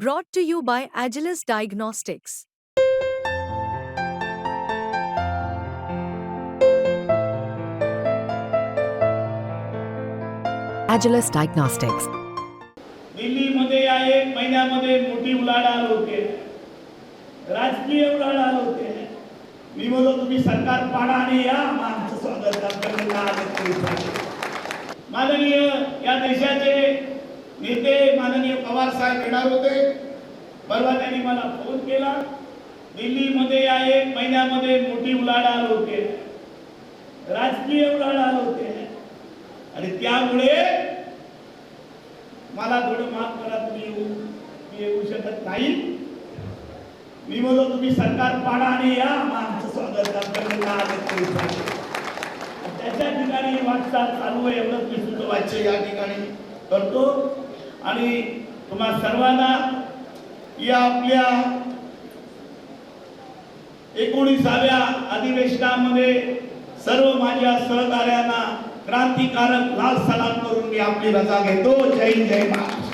Brought to you by Agilus Diagnostics. Agilus Diagnostics. दिल्लीमध्ये या एक महिन्यामध्ये मोठी उलाढाल होते राजकीय उलाढाल होते मी बोलतो तुम्ही सरकार पाडा आणि या मग आमचं स्वागत करण्याला आलं तरी चालेल. माननीय या देशाचे नेते माननीय पवार साहेब येणार होते. परवा त्यांनी मला फोन केला. दिल्लीमध्ये या एक महिन्यामध्ये मोठी उलाढाल होते. राजकीय उलाढाल होते. आणि त्यामुळे मला थोडं माफ करा तुम्ही येऊ मी येऊ शकत नाही. मी म्हणतो तुम्ही सरकार पाडा आणि या. आमचं स्वागत आलं त्याच्या ठिकाणी वाटचाल चालू आहे एवढंच मी सुद्धा वाच्य या ठिकाणी करतो. आणि तुम्हा सर्वांना या आपल्या एकोणीसाव्या अधिवेशनामध्ये सर्व माझ्या सहकार्यांना क्रांतिकारक लाल सलाम करून मी आपली रजा घेतो. जय जय महाराज